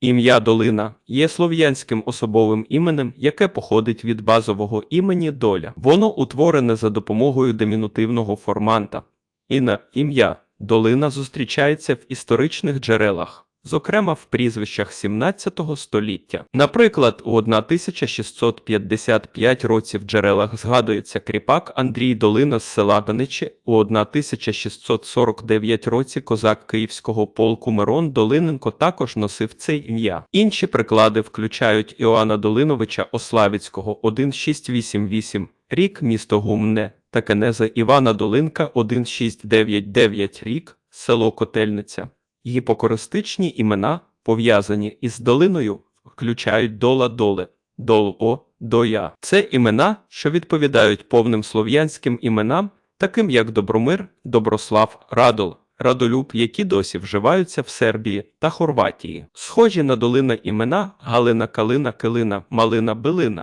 Ім'я Долина є слов'янським особовим іменем, яке походить від базового імені Доля. Воно утворене за допомогою демінутивного форманта. І на ім'я Долина зустрічається в історичних джерелах. Зокрема, в прізвищах 17 століття. Наприклад, у 1655 році в джерелах згадується кріпак Андрій Долина з села Ганичі, у 1649 році козак Київського полку Мирон Долиненко також носив це ім'я. Інші приклади включають Іоанна Долиновича Ославіцького 1688 рік місто Гумне та кенеза Івана Долинка 1699 рік село Котельниця. Гіпокористичні імена, пов'язані із долиною, включають дола доле, дол-о, доя. Це імена, що відповідають повним слов'янським іменам, таким як Добромир, Доброслав, Радол, Радолюб, які досі вживаються в Сербії та Хорватії. Схожі на долина імена Галина Калина Килина, Малина Билина.